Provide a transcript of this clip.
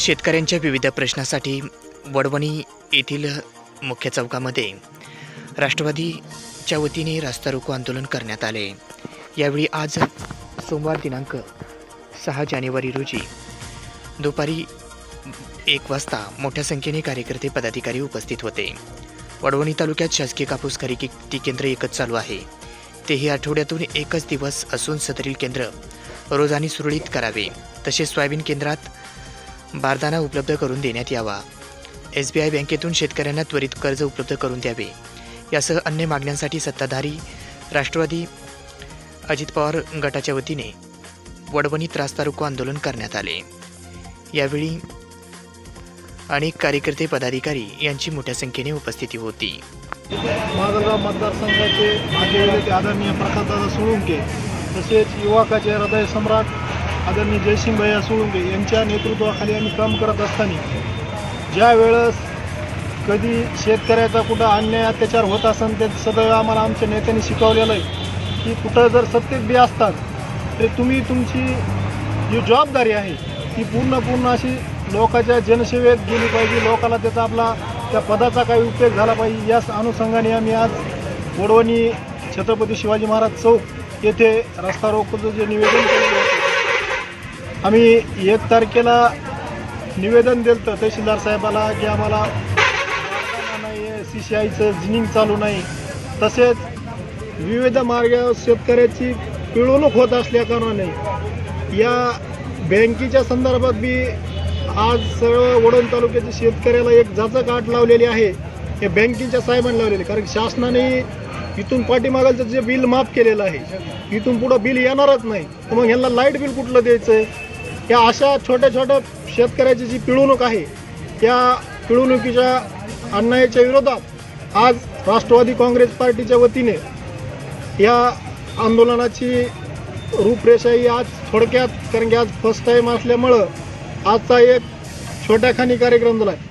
शेतकऱ्यांच्या विविध प्रश्नासाठी वडवणी येथील मुख्य चौकामध्ये राष्ट्रवादीच्या वतीने रास्ता रोको आंदोलन करण्यात आले. यावेळी आज सोमवार दिनांक सहा जानेवारी रोजी दुपारी एक वाजता मोठ्या संख्येने कार्यकर्ते पदाधिकारी उपस्थित होते. वडवणी तालुक्यात शासकीय कापूस खरेदी केंद्र एकच चालू आहे. तेही आठवड्यातून एकच दिवस असून सदरील केंद्र रोजाने सुरळीत करावे. तसेच सोयाबीन केंद्रात बारदाना उपलब्ध करून देण्यात यावा. एस बी आय बँकेतून शेतकऱ्यांना त्वरित कर्ज उपलब्ध करून द्यावे. यासह अन्य मागण्यांसाठी सत्ताधारी राष्ट्रवादी अजित पवार गटाच्या वतीने वडवणीत त्रास रोको आंदोलन करण्यात आले. यावेळी अनेक कार्यकर्ते पदाधिकारी यांची मोठ्या संख्येने उपस्थिती होती. माजलगाव मतदारसंघाचे मागे आदरणीय प्रकाशदादा सोळुंके तसेच युवकाचे हृदय सम्राट आदरणीय जयसिंगभैया सोळुंके यांच्या नेतृत्वाखाली आम्ही काम करत असताना ज्या वेळेस कधी शेतकऱ्याचा कुठं अन्याय अत्याचार होत असेल ते सदैव आम्हाला आमच्या नेत्यांनी शिकवलेलं आहे. की कुठं जर सत्तेत बी असतात तर तुम्ही तुमची जी जबाबदारी आहे ती पूर्ण पूर्ण अशी लोकाच्या जनसेवेत गेली पाहिजे. लोकाला त्याचा आपला त्या पदाचा काही उपयोग झाला पाहिजे. याच अनुषंगाने आम्ही आज वडवणी छत्रपती शिवाजी महाराज चौक येथे रस्ता रोकोचं जे निवेदन केलेलं आम्ही एक तारखेला निवेदन दिलं तर तहसीलदार साहेबाला की आम्हाला नाही सी सी आयचं जिनिंग चालू नाही. तसेच विविध मार्गावर शेतकऱ्याची पिळवणूक होत असल्या कारणाने या बँकेच्या संदर्भात बी आज सर्व वडण तालुक्याच्या शेतकऱ्याला एक जाचक आठ लावलेली आहे. हे बँकेच्या साहेबांनी लावलेली कारण शासनाने इथून पाठीमागालचं जे बिल माफ केलेलं आहे इथून पुढं बिल येणारच नाही. तर मग ह्यांना लाइट बिल कुठलं द्यायचं आहे या अशा छोट्या छोट्या शेतकऱ्याची जी पिळवणूक आहे त्या पिळवणुकीच्या अन्यायाच्या विरोधात आज राष्ट्रवादी काँग्रेस पार्टीच्या वतीने या आंदोलनाची रूपरेषा ही आज थोडक्यात कारण की आज फर्स्ट टाईम असल्यामुळं आजचा एक छोट्याखानी कार्यक्रम झाला आहे